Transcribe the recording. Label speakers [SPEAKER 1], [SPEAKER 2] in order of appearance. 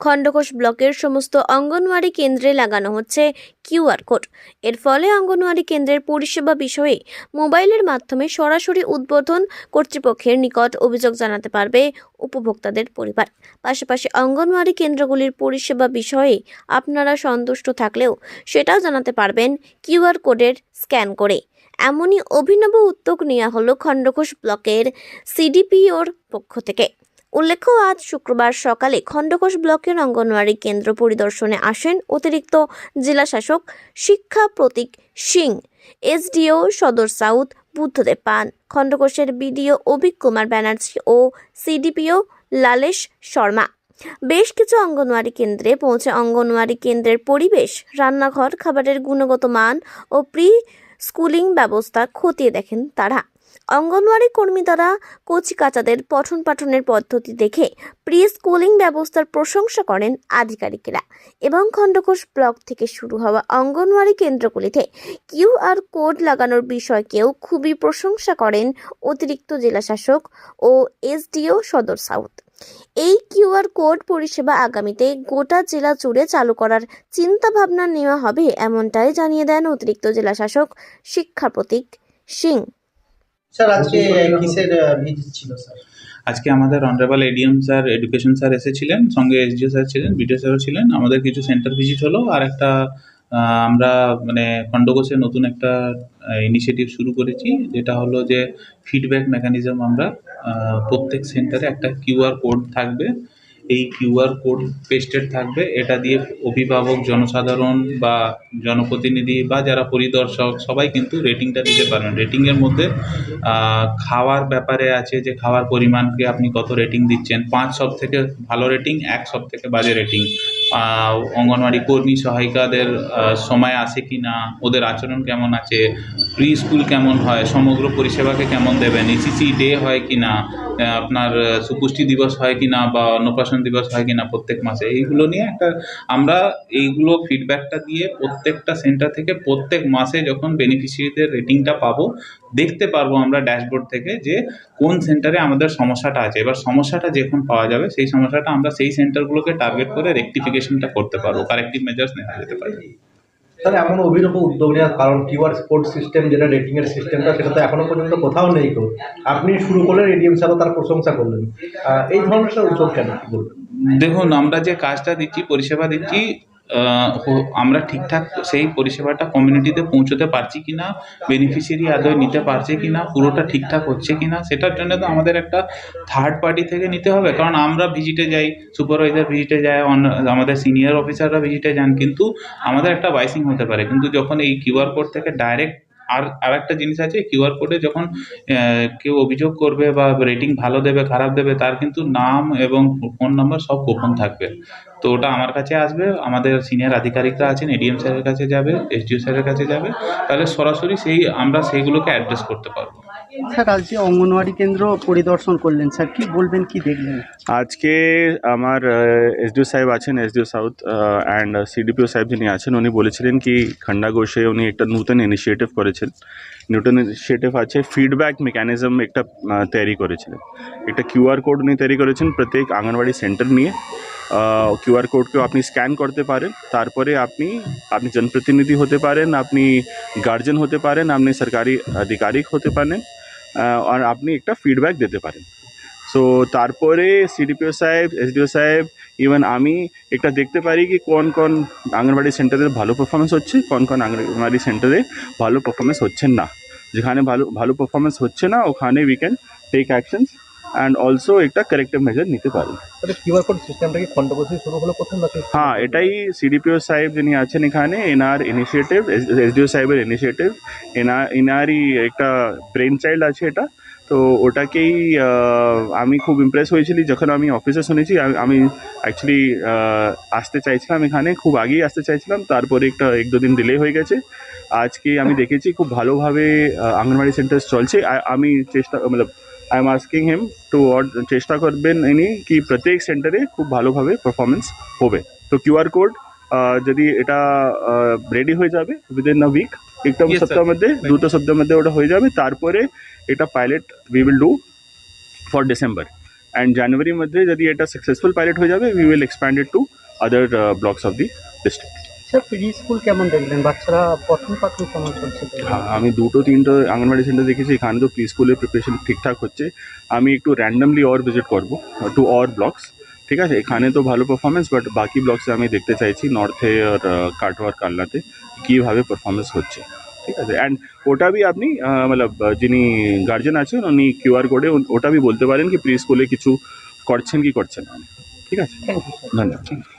[SPEAKER 1] খণ্ডঘোষ ব্লকের সমস্ত অঙ্গনওয়াড়ি কেন্দ্রে লাগানো হচ্ছে কিউআর কোড। এর ফলে অঙ্গনওয়াড়ি কেন্দ্রের পরিষেবা বিষয়ে মোবাইলের মাধ্যমে সরাসরি উদ্বোধন কর্তৃপক্ষের নিকট অভিযোগ জানাতে পারবে উপভোক্তাদের পরিবার। পাশাপাশি অঙ্গনওয়াড়ি কেন্দ্রগুলির পরিষেবা বিষয়ে আপনারা সন্তুষ্ট থাকলেও সেটাও জানাতে পারবেন কিউআর কোডের স্ক্যান করে। এমনই অভিনব উদ্যোগ নেওয়া হলো খণ্ডঘোষ ব্লকের সিডিপিওর পক্ষ থেকে। উল্লেখ্য, আজ শুক্রবার সকালে খণ্ডঘোষ ব্লকের অঙ্গনওয়াড়ি কেন্দ্র পরিদর্শনে আসেন অতিরিক্ত জেলাশাসক শিক্ষা Pratik Singh. SDO Sadar south Buddhadeb Pan. খণ্ডঘোষের BDO Abhik Kumar Banerjee ও সিডিপিও লালেশ শর্মা। বেশ কিছু অঙ্গনওয়াড়ি কেন্দ্রে পৌঁছে অঙ্গনওয়াড়ি কেন্দ্রের পরিবেশ, রান্নাঘর, খাবারের গুণগত মান ও প্রি স্কুলিং ব্যবস্থা খতিয়ে দেখেন তারা। অঙ্গনওয়াড়ি কর্মী দ্বারা কচি কাচাদের পঠন পাঠনের পদ্ধতি দেখে প্রি স্কুলিং ব্যবস্থার প্রশংসা করেন আধিকারিকেরা এবং খণ্ডঘোষ ব্লক থেকে শুরু হওয়া অঙ্গনওয়াড়ি কেন্দ্রগুলিতে কিউআর কোড লাগানোর বিষয়কেও খুবই প্রশংসা করেন অতিরিক্ত জেলাশাসক ও এসডিও সদর সাউথ। এই কিউআর কোড পরিষেবা আগামীতে গোটা জেলা জুড়ে চালু করার চিন্তা ভাবনা নেওয়া হবে এমনটাই জানিয়ে দেন অতিরিক্ত জেলাশাসক শিক্ষা প্রতীক সিং।
[SPEAKER 2] স্যার আজকে কিসের ভিজিট ছিল স্যার?
[SPEAKER 3] আজকে আমাদের honourable ADM sir education sir এসেছিলেন সঙ্গে এসডিও স্যার ছিলেন বিডিও স্যারও ছিলেন। আমাদের কিছু সেন্টার ভিজিট হলো আর একটা আমরা মানে খণ্ডঘোষে নতুন একটা ইনিশিয়েটিভ শুরু করেছি যেটা হলো যে ফিডব্যাক মেকানিজম আমরা প্রত্যেক সেন্টারে একটা কিউআর কোড থাকবে। এই কিউআর কোড পেস্টেড থাকবে। এটা দিয়ে অভিভাবক, জনসাধারণ বা জনপ্রতিনিধি বা যারা পরিদর্শক, সবাই কিন্তু রেটিংটা দিতে পারবেন। রেটিংয়ের মধ্যে খাওয়ার ব্যাপারে আছে যে খাওয়ার পরিমাণকে আপনি কত রেটিং দিচ্ছেন। পাঁচ সব থেকে ভালো রেটিং, এক সব থেকে বাজে রেটিং। অঙ্গনওয়াড়ি কর্মী সহায়িকাদের সময় আসে কি না ওদের আচরণ কেমন আছে প্রি স্কুল কেমন হয়, সমগ্র পরিষেবাকে কেমন দেবেন? ইসিসি ডে হয় কি না? আপনার সুপুষ্টি দিবস হয় কি না বা অন্নপ্রাশন দিবস হয় কি না প্রত্যেক মাসে? এইগুলো নিয়ে একটা আমরা এইগুলো ফিডব্যাকটা দিয়ে প্রত্যেকটা সেন্টার থেকে প্রত্যেক মাসে যখন বেনিফিশিয়ারিদের রেটিংটা পাবো, দেখতে পারব আমরা ড্যাশবোর্ড থেকে যে কোন সেন্টারে আমাদের সমস্যাটা আছে। এবার সমস্যাটা যখন পাওয়া যাবে, সেই সমস্যাটা আমরা সেই সেন্টারগুলোকে টার্গেট করে রেকটিফিকেশনটা করতে পারব। কারেক্টিভ মেজার্স নেওয়া যেতে পারে।
[SPEAKER 2] স্যার এমন অভিনব উদ্যোগ নেওয়ার কারণ কিউআর স্পোর্টস সিস্টেম, যেটা রেটিংয়ের সিস্টেমটা, সেটা তো এখনও পর্যন্ত কোথাও নেই তো। আপনি শুরু করলেন এডিএম স্যারও তার প্রশংসা করলেন। এই ধরনের উদ্যোগ কেন বলবেন?
[SPEAKER 3] দেখুন, আমরা যে কাজটা দিচ্ছি, পরিষেবা দিচ্ছি আমরা ঠিকঠাক সেই পরিষেবাটা কমিউনিটিতে পৌঁছতে পারছি কি না বেনিফিশিয়ারি আদৌ নিতে পারছে কি না পুরোটা ঠিকঠাক হচ্ছে কি না সেটার জন্য তো আমাদের একটা থার্ড পার্টি থেকে নিতে হবে। কারণ আমরা ভিজিটে যাই সুপারভাইজার ভিজিটে যায় আমাদের সিনিয়র অফিসাররা ভিজিটে যান, কিন্তু আমাদের একটা বাইসিং হতে পারে। কিন্তু যখন এই কিউআর কোড থেকে ডাইরেক্ট আর আর একটা জিনিস আছে কিউআর কোডে যখন কেউ অভিযোগ করবে বা রেটিং ভালো দেবে, খারাপ দেবে, তার কিন্তু নাম এবং ফোন নম্বর সব গোপন থাকবে। তো ওটা আমার কাছে আসবে, আমাদের সিনিয়র আধিকারিকরা আছেন এডিএম স্যারের কাছে যাবে এসডিও স্যারের কাছে যাবে, তাহলে সরাসরি সেই, আমরা সেইগুলোকে অ্যাড্রেস করতে পারব।
[SPEAKER 4] স্যার, আজকে অঙ্গনওয়াড়ি কেন্দ্র পরিদর্শন করলেন। স্যার, কি বলবেন, কি দেখলেন?
[SPEAKER 5] আজকে আমার এসডিও সাহেব আছেন এসডিও সাউথ অ্যান্ড সিডিপিও সাহেব যিনি আছেন, উনি বলেছিলেন কি, খন্ডা ঘোষে উনি একটা নতুন ইনিশিয়েটিভ করেছেন। নতুন ইনিশিয়েটিভ আছে ফিডব্যাক মেকানিজম একটা তৈরি করেছিলেন। একটা কিউআর কোড উনি তৈরি করেছেন প্রত্যেক আঙ্গনওয়াড়ি সেন্টার নিয়ে। কিউআর কোডকেও আপনি স্ক্যান করতে পারেন, তারপরে আপনি আপনি জনপ্রতিনিধি হতে পারেন, আপনি গার্জেন হতে পারেন, আপনি সরকারি আধিকারিক হতে পারেন। আর আপনি একটা ফিডব্যাক দিতে পারেন। সো তারপরে সিডিপিও সাহেব এসডিও সাহেব ইভেন আমি একটা দেখতে পারি কি কোন কোন আঙ্গনবাড়ি সেন্টারে ভালো পারফরমেন্স হচ্ছে, কোন কোন আঙ্গনবাড়ি সেন্টারে ভালো পারফরমেন্স হচ্ছে না। যেখানে ভালো ভালো পারফরমেন্স হচ্ছে না, ওখানে we can take actions and also একটা কারেক্টিভ মেজার নিতে পারি।
[SPEAKER 2] কিউআর কোড সিস্টেমটা কি শুরু হলো প্রথম নাকি?
[SPEAKER 5] হ্যাঁ এটাই সিডিপিও সাহেব যিনি আছেন এখানে এনার ইনিশিয়েটিভ এসডিও সাহেবের ইনিশিয়েটিভ এনার এনারই একটা ব্রেন চাইল্ড আছে এটা। তো ওটাকেই আমি খুব ইমপ্রেস হয়েছিলি যখন আমি অফিসে শুনেছি। আমি- অ্যাকচুয়ালি আসতে চাইছিলাম এখানে খুব আগেই আসতে চাইছিলাম তারপরে একটা এক দুদিন ডিলে হয়ে গেছে। আজকে আমি দেখেছি খুব ভালোভাবে আঙ্গনবাড়ি সেন্টার চলছে। আমি চেষ্টা মতলব I am asking him to চেষ্টা করবেন ইনি কি প্রত্যেক সেন্টারে খুব ভালোভাবে পারফরমেন্স হবে তো কিউআর কোড যদি এটা রেডি হয়ে যাবে উইদিন আ উইক একটা
[SPEAKER 3] Yes, sir.
[SPEAKER 5] সপ্তাহের মধ্যে দুটো সপ্তাহের মধ্যে ওটা হয়ে যাবে তারপরে এটা pilot we will do for December and জানুয়ারির মধ্যে যদি এটা সাকসেসফুল পাইলট হয়ে যাবে we will expand it to other blocks of the district
[SPEAKER 4] sir preschool কেমন দেখলেন? বাচ্চারা পঠন পাঠন কেমন করছে
[SPEAKER 5] হ্যাঁ আমি দুটো তিনটে আঙ্গনবাড়ি সেন্টার দেখেছি এখানে তো প্রি স্কুলের প্রিপারেশন ঠিকঠাক হচ্ছে। আমি একটু র্যান্ডামলি অর ভিজিট করব টু অর ব্লকস ঠিক আছে? এখানে তো ভালো পারফরমেন্স বাট বাকি ব্লকসে আমি দেখতে চাইছি নর্থে আর কাটোয়ার কালনাতে কীভাবে পারফরমেন্স হচ্ছে ঠিক আছে? অ্যান্ড ওটা বি আপনি মতলব যিনি গার্জেন আছেন উনি কিউআর কোডে ওটা বি বলতে পারেন কি প্রি স্কুলে কিছু করছেন কি করছেন না ঠিক আছে? ধন্যবাদ।